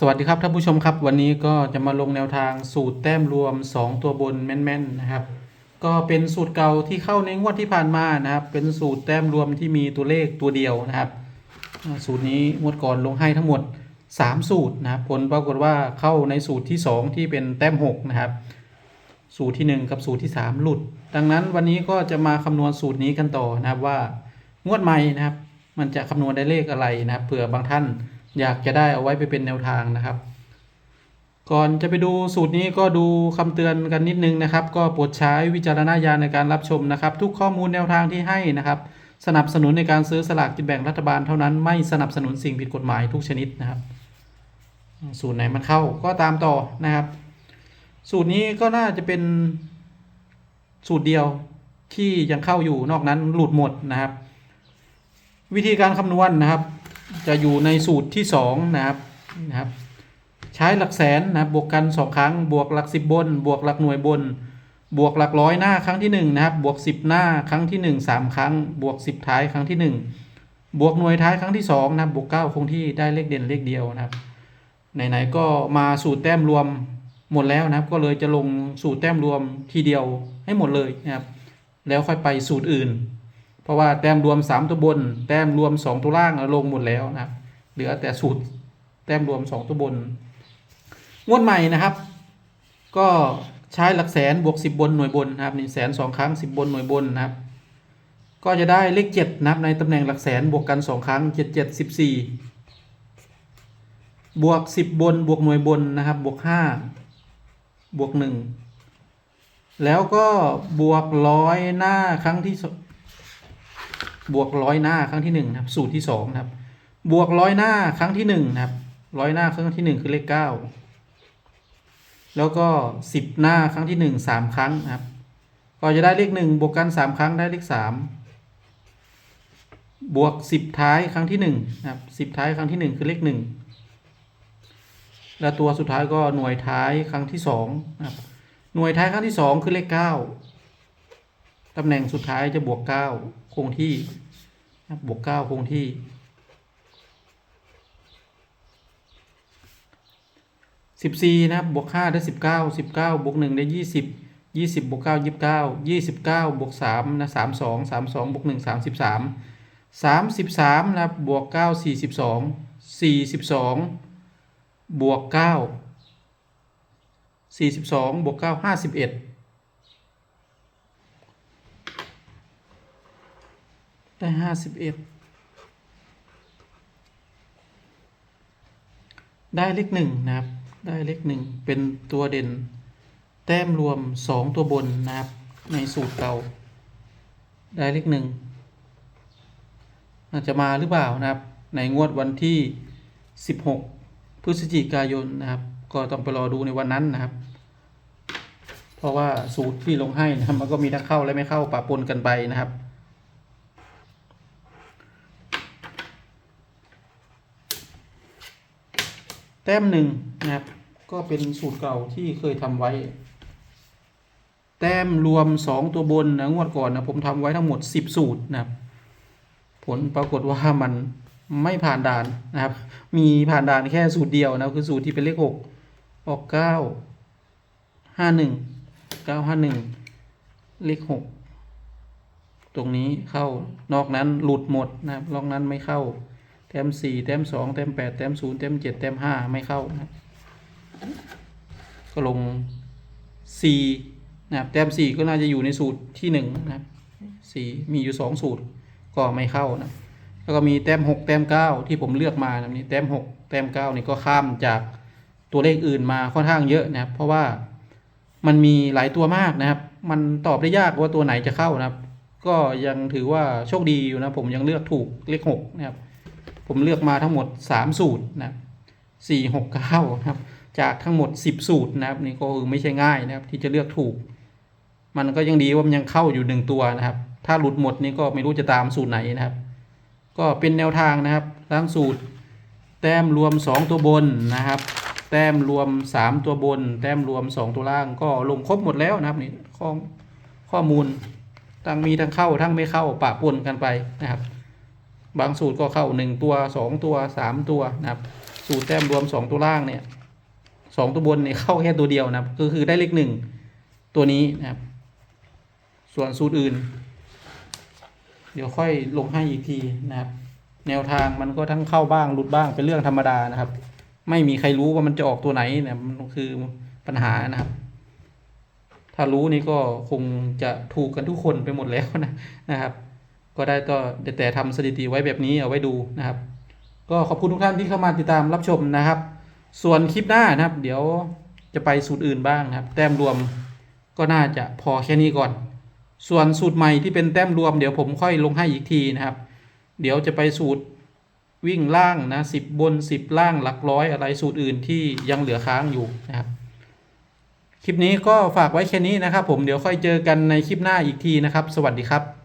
สวัสดีครับท่านผู้ชมครับ วันนี้ก็จะมาลงแนวทางสูตรแต้มรวม 2 ตัวบนแม่นๆนะครับ ก็เป็นสูตรเก่าที่เข้าในงวดที่ผ่านมานะครับ เป็นสูตรแต้มรวมที่มีตัวเลขตัวเดียวนะครับ สูตรนี้งวดก่อนลงให้ทั้งหมด 3 สูตรนะครับผลปรากฏว่าเข้าในสูตรที่ 2 ที่เป็นแต้ม6นะครับ สูตรทีหนึ่1 กับสูตรที่ 3 หลุด ดังนั้นวันนี้ก็จะมาคำนวณสูตรนี้กันต่อนะครับว่างวดใหม่นะครับ มันจะคำนวณได้เลขอะไรนะครับเผื่อบางท่าน อยากจะได้เอาไว้ไปเป็นแนวทางนะครับ ก่อนจะไปดูสูตรนี้ก็ดูคำเตือนกันนิดนึงนะครับ ก็โปรดใช้วิจารณญาณในการรับชมนะครับ ทุกข้อมูลแนวทางที่ให้นะครับ สนับสนุนในการซื้อสลากกินแบ่งรัฐบาลเท่านั้นไม่สนับสนุนสิ่งผิดกฎหมายทุกชนิดนะครับ สูตรไหนมันเข้าก็ตามต่อนะครับ สูตรนี้ก็น่าจะเป็นสูตรเดียวที่ยังเข้าอยู่นอกนั้นหลุดหมดนะครับ วิธีการคำนวณนะครับ จะอยู่ในสูตรที่สองนะครับนะครับ ใช้หลักแสนนะบบวกกันสองครั้ง บวกหลักสิบบน บวกหลักหน่วยบน บวกหลักร้อยหน้าครั้งที่หนึ่งนะครับ บวกสิบหน้าครั้งที่หนึ่งสามครั้ง บวกสิบท้ายครั้งที่หนึ่งบวกหน่วยท้ายครั้งที่สองนะบบวกเก้าคงที่ได้เลขเด่นเลขเดียวนะครับไหนๆก็มาสูตรแต้มรวมหมดแล้วนะครับ ก็เลยจะลงสูตรแต้มรวมทีเดียวให้หมดเลยนะครับ แล้วค่อยไปสูตรอื่น เพราะว่าแต้มรวม 3 ตัวบน แต้มรวม 2 ตัวล่างลงหมดแล้วนะครับ เหลือแต่สูตรแต้มรวม 2 ตัวบน งวดใหม่นะครับ ก็ใช้หลักแสนบวก 10 บนหน่วยบนนะครับหนี่งแสนสองครั้ง 10 บนหน่วยบนนะครับ ก็จะได้เลข7นะครับในตำแหน่งหลักแสนบวกกัน 2 ครั้ง 7 7 14บวก 10 บนบวกหน่วยบนนะครับ บวก 5 บวก 1 แล้วก็บวกร้อยหน้าครั้งที่ บวกร้อยหน้าครั้งที่หนึ่งนะครับสูตรที่สองนะครับบวกร้อยหน้าครั้งที่หนึ่งนะครับร้อยหน้าครั้งที่หนึ่งคือเลขเก้าแล้วก็สิบหน้าครั้งที่หนึ่งสามครั้งนะครับ ก็จะได้เลขหนึ่งบวกกันสามครั้งได้เลขสามบวกสิบท้ายครั้งที่หนึ่งนะครับสิบท้ายครั้งที่หนึ่งคือเลขหนึ่งแล้วตัวสุดท้ายก็หน่วยท้ายครั้งที่สองนะครับหน่วยท้ายครั้งที่สองคือเลขเก้า ตำแหน่งสุดท้ายจะบวกเก้าคงที่บวกเก้าคงที่ สิบสี่นะบวกห้าได้สิบเก้าสิบเก้าบวกหนึ่งได้ยี่สิบยี่สิบบวกเก้ายี่สิบเก้ายี่สิบเก้าบวกสามนะสามสองสามสองบวกหนึ่งสามสิบสามสามสิบสามนะบวกเก้าสี่สิบสองสี่สิบสองบวกเก้าสี่สิบสองบวกเก้าห้าสิบเอ็ด ได้ห้าสิบเอ็ดได้เลขหนึ่งนะครับ ได้เลขหนึ่งเป็นตัวเด่น แต้มรวมสองตัวบนนะครับ ในสูตรเก่า ได้เลขหนึ่งอาจจะมาหรือเปล่านะครับ ในงวดวันที่สิบหกพฤศจิกายนนะครับ ก็ต้องไปรอดูในวันนั้นนะครับ เพราะว่าสูตรที่ลงให้นะครับมันก็มีทั้งเข้าและไม่เข้าปะปนกันไปนะครับ แต้มหนึ่งนะครับ ก็เป็นสูตรเก่าที่เคยทำไว้ แต้มรวมสองตัวบนนะงวดก่อนนะผมทำไว้ทั้งหมดสิบสูตรนะครับ ผลปรากฏว่ามันไม่ผ่านด่านนะครับ มีผ่านด่านแค่สูตรเดียวนะคือสูตรที่เป็นเลขหกออกเก้าห้าหนึ่งเก้าห้าหนึ่งเลขหกตรงนี้เข้านอกนั้นหลุดหมดนะครับนอกนั้นไม่เข้า แต้มสี่แต้มสองแต้มแปดแต้มศูนย์แต้มเจ็ดแต้มห้าไม่เข้านะก็ลงสี่นะครับแต้มสี่ก็น่าจะอยู่ในสูตรที่หนึ่งนะครับสี่มีอยู่สองสูตรก็ไม่เข้านะแล้วก็มีแต้มหกแต้มเก้าที่ผมเลือกมานะนี่แต้มหกแต้มเก้านี่ก็ข้ามจากตัวเลขอื่นมาค่อนข้างเยอะนะครับ เพราะว่ามันมีหลายตัวมากนะครับ มันตอบได้ยากว่าตัวไหนจะเข้านะครับ ก็ยังถือว่าโชคดีอยู่นะผมยังเลือกถูกเลขหกนะครับ ผมเลือกมาทั้งหมดสามสูตรนะครับสี่หกเก้าครับ จากทั้งหมดสิบสูตรนะครับนี่ก็คือไม่ใช่ง่ายนะครับ ที่จะเลือกถูก มันก็ยังดีว่ามันยังเข้าอยู่หนึ่งตัวนะครับ ถ้าหลุดหมดนี่ก็ไม่รู้จะตามสูตรไหนนะครับ ก็เป็นแนวทางนะครับทั้งสูตร แต้มรวม 2 ตัวบนนะครับ แต้มรวม 3 ตัวบน แต้มรวม 2 ตัวล่างก็ลงครบหมดแล้วนะครับนี่ข้อข้อมูลทั้งมีทั้งเข้าทั้งไม่เข้าปะปนกันไปนะครับ บางสูตรก็เข้า 1 ตัว 2 ตัว 3 ตัวนะครับ สูตรแต้มรวมสองตัวล่างเนี่ยสองตัวบนเนี่ยเข้าแค่ตัวเดียวนะครับก็คือได้เลขหนึ่งตัวนี้นะครับ ส่วนสูตรอื่น เดี๋ยวค่อยลงให้อีกทีนะครับ แนวทางมันก็ทั้งเข้าบ้างหลุดบ้างเป็นเรื่องธรรมดานะครับ ไม่มีใครรู้ว่ามันจะออกตัวไหนเนี่ยมันคือปัญหานะครับ ถ้ารู้นี่ก็คงจะถูกกันทุกคนไปหมดแล้วนะนะครับ ก็ได้ก็ได้แต่ทำสถิติไว้แบบนี้เอาไว้ดูนะครับ ก็ขอบคุณทุกท่านที่เข้ามาติดตามรับชมนะครับ ส่วนคลิปหน้านะครับ เดี๋ยวจะไปสูตรอื่นบ้างนะครับ แต้มรวมก็น่าจะพอแค่นี้ก่อน ส่วนสูตรใหม่ที่เป็นแต้มรวม เดี๋ยวผมค่อยลงให้อีกทีนะครับ เดี๋ยวจะไปสูตรวิ่งล่างนะสิบบนสิบล่างหลักร้อยอะไรสูตรอื่นที่ยังเหลือค้างอยู่นะครับคลิปนี้ก็ฝากไว้แค่นี้นะครับ ผมเดี๋ยวค่อยเจอกันในคลิปหน้าอีกทีนะครับ สวัสดีครับ